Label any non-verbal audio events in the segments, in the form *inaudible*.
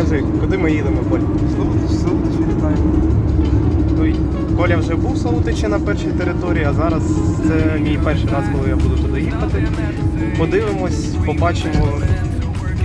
Кажи, куди ми їдемо, Коль? Слухайте, вітаємо. Той Коля вже був в Славутичі на першій території, а зараз це мій перший раз, коли я буду туди їхати. Подивимось, побачимо,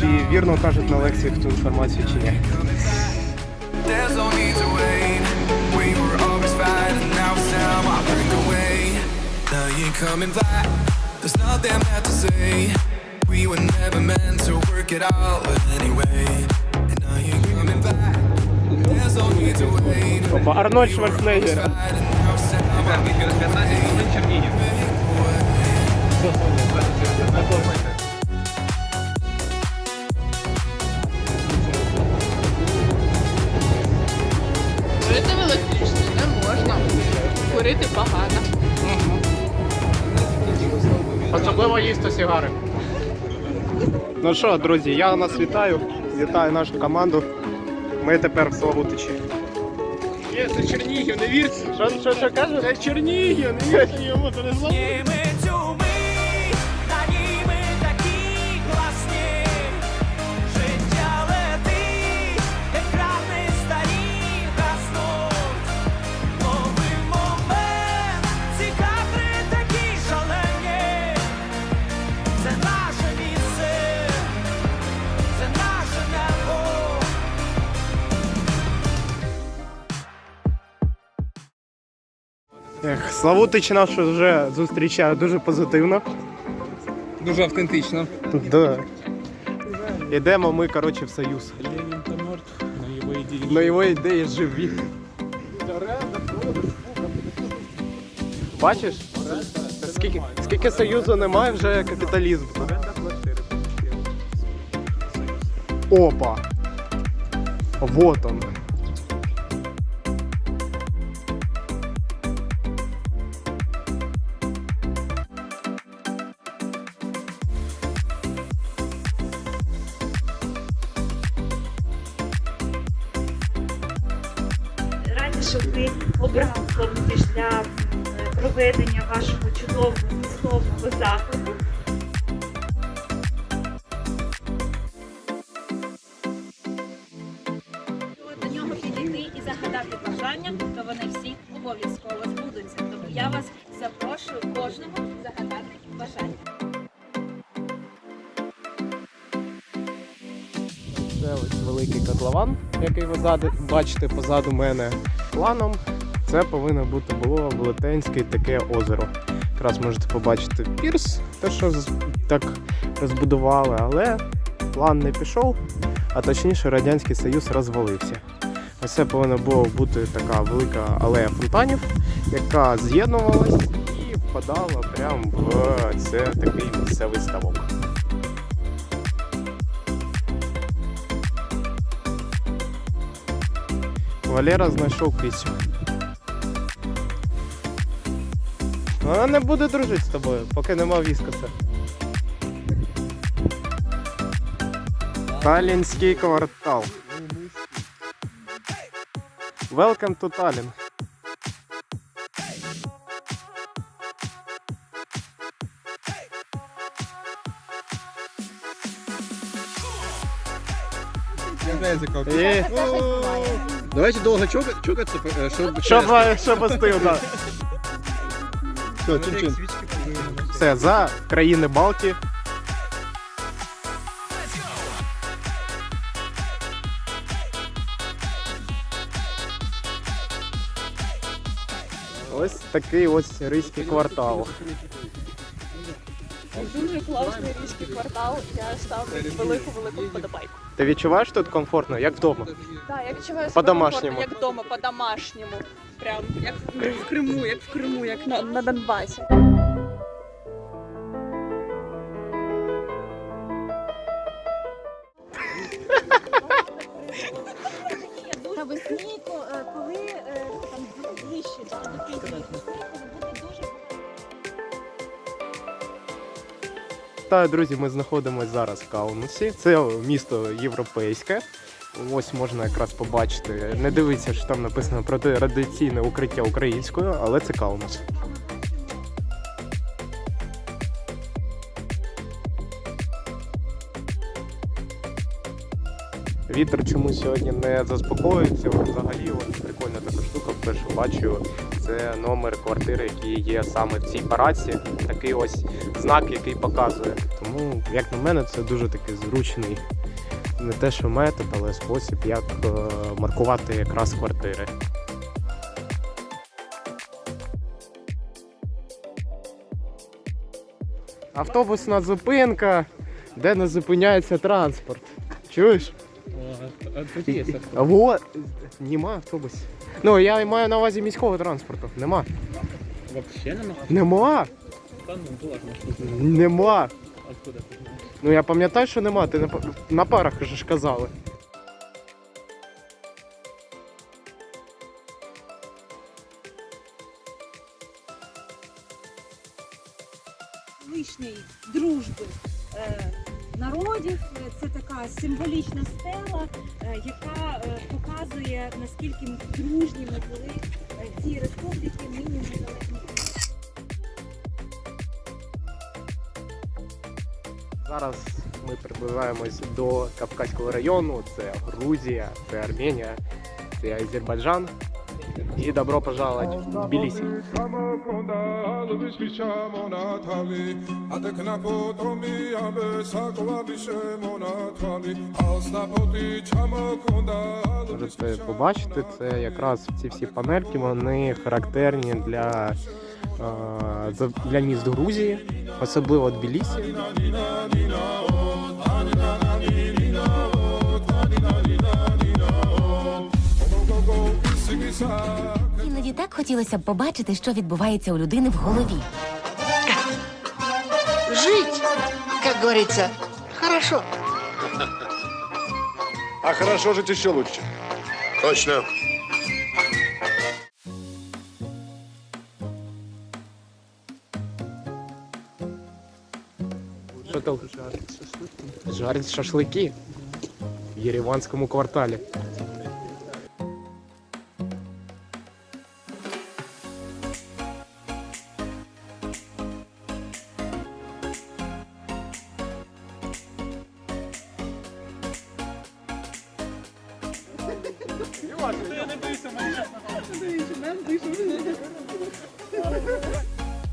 чи вірно кажуть на лекціях ту інформацію, чи ні. We were never meant to work it out anyway. Опа, Арнольд Шварценеггер. Курити в електричці не можна. Курити погано. Особливо їсти сигари. Ну що, друзі, я нас вітаю. Вітаю нашу команду. Ми тепер в Славутичі. Є, це Чернігів, не вірте. Що, що, що кажуть? Це Чернігів, не вірте йому, це не зло. Славутич нас вже зустрічає дуже позитивно. Дуже автентично. Да. Ідемо ми, коротше, в Союз. Ленін та мертв, на його ідеї. На його ідеї живі. Бачиш? Скільки, скільки союзу немає, вже капіталізм. Опа. Вот он. Що ти обрав Славутич для проведення вашого чудового містовного заходу. до нього підійти і загадати бажання, то вони всі обов'язково збудуться. Тому я вас запрошую кожного загадати бажання. Це ось великий котлован, який ви бачите позаду мене. Планом це повинно бути було велетенське таке озеро. Якраз можете побачити пірс, те, що так розбудували, але план не пішов, а точніше Радянський Союз розвалився. Ось це повинна була бути така велика алея фонтанів, яка з'єднувалась і впадала прямо в це такий місцевий ставок. Валера знайшов кисю. Вона не буде дружити з тобою, поки нема віскоса. Талінський квартал. Welcome to Tallinn. І... Давайте довго чокати, чокатися, е, щоб... Щоб, щоб *laughs* остив, так. Все, чин-чин. Все, за країни Балті. Ось такий ось ризький квартал. Дуже класний різкий квартал. Я ставлю велику велику вподобайку. Ти відчуваєш тут комфортно, як вдома? Так, я відчуваю себе По-домашньому. комфортно, як вдома, по-домашньому. Прям як в Криму, як в Криму, як на, на Донбасі. Та, друзі, ми знаходимося зараз в Каунасі. Це місто європейське. Ось можна якраз побачити. Не дивіться, що там написано про традиційне укриття українською, але це Каунас. Вітер чомусь сьогодні не заспокоюється. Взагалі от прикольна така штука, вперше бачу. Це номер квартири, який є саме в цій параці. Такий ось знак, який показує. Тому, як на мене, це дуже такий зручний не те, що метод, але спосіб, як е, маркувати якраз квартири. Автобусна зупинка, де не зупиняється транспорт. Чуєш? Во нема автобусів. Ну, я маю на увазі міського транспорту. Нема. Вообще нема? Нема. Ну. Нема. Ну я пам'ятаю, що нема. Ти на, на парах же ж казали. колишньої дружби е, народів. Е, Це така символічна стела, е, яка е, показує наскільки дружніми були ці республіки нині незалежні. Зараз ми приближаємось до Кавказького району. Це Грузія, це Арменія, це Азербайджан. І добро пожаловать в Тбілісі. Можете побачити, це якраз ці всі панельки, вони характерні для, е, для міст Грузії, особливо Тбілісі. Іноді так хотілося б побачити, що відбувається у людини в голові. Жить, как говорится, хорошо. А хорошо жить еще лучше. Точно. Що там? Жарять шашлики в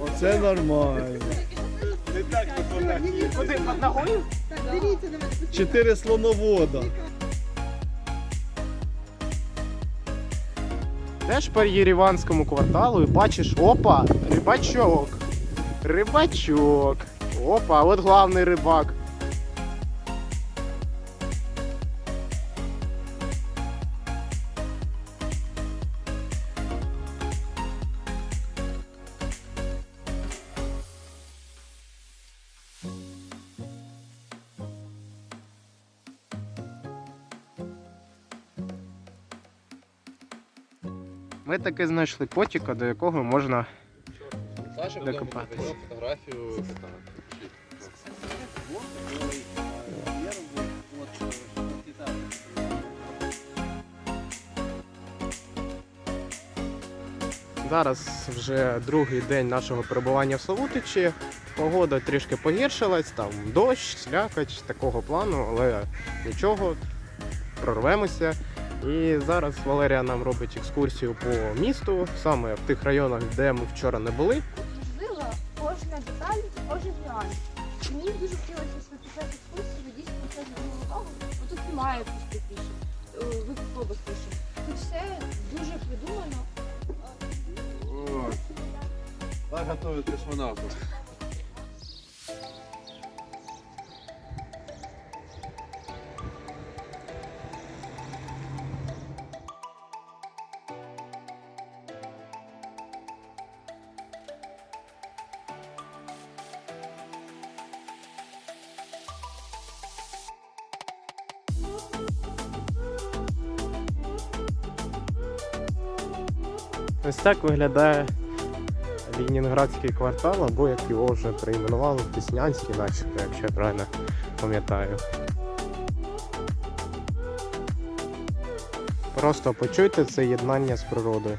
Оце нормально. Куди? Ногою? Чотири слоновода. Йдеш по Єреванському кварталу і бачиш, опа, рибачок. Рибачок. Опа, от главний рибак. Ми таки знайшли потіка, до якого можна Саша Докопатись. фотографію. Зараз вже другий день нашого перебування в Славутичі. Погода трішки погіршилась, там дощ, слякач, такого плану, але нічого, прорвемося. І зараз Валерія нам робить екскурсію по місту, саме в тих районах, де ми вчора не були. Важлива кожна деталь, кожен нюанс. Мені дуже хотілося, що під час екскурсії ви дійсно це увагу, бо тут немає пустотіше, випадкових пише. Тут все дуже придумано. Так готують космонавтів. Ось так виглядає Лінінградський квартал, або як його вже перейменували Деснянський, начебто, якщо я правильно пам'ятаю. Просто почуйте це єднання з природою.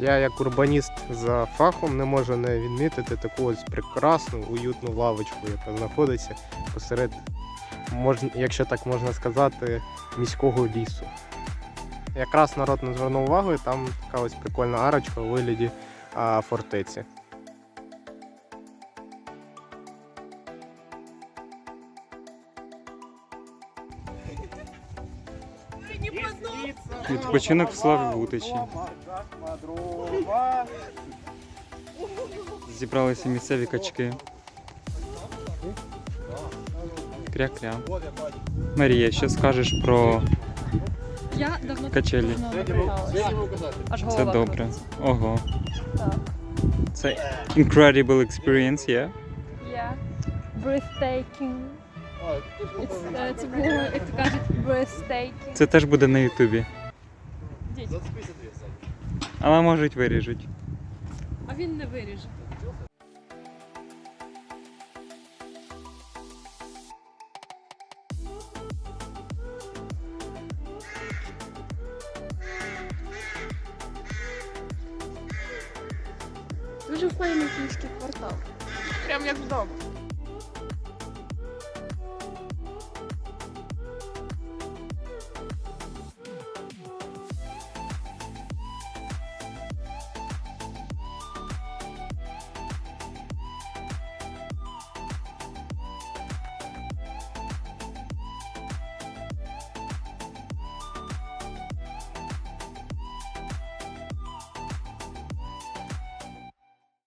Я, як урбаніст за фахом, не можу не відмітити таку ось прекрасну, уютну лавочку, яка знаходиться посеред, можна, якщо так можна сказати, міського лісу. Якраз народ не звернув увагу, і там така ось прикольна арочка у вигляді а, фортеці. Відпочинок в Славутичі. Зібралися місцеві качки. Кря-кря. Марія, що скажеш про Я давно качелі? аж Це добре. Ого. Так. Це incredible experience, yeah? Yeah. Breathtaking. It's, е, це було, як то кажуть, breathtaking. Це теж буде на Ютубі. Але можуть виріжуть. А він не виріже. Дуже файний київський квартал. Прям як вдома.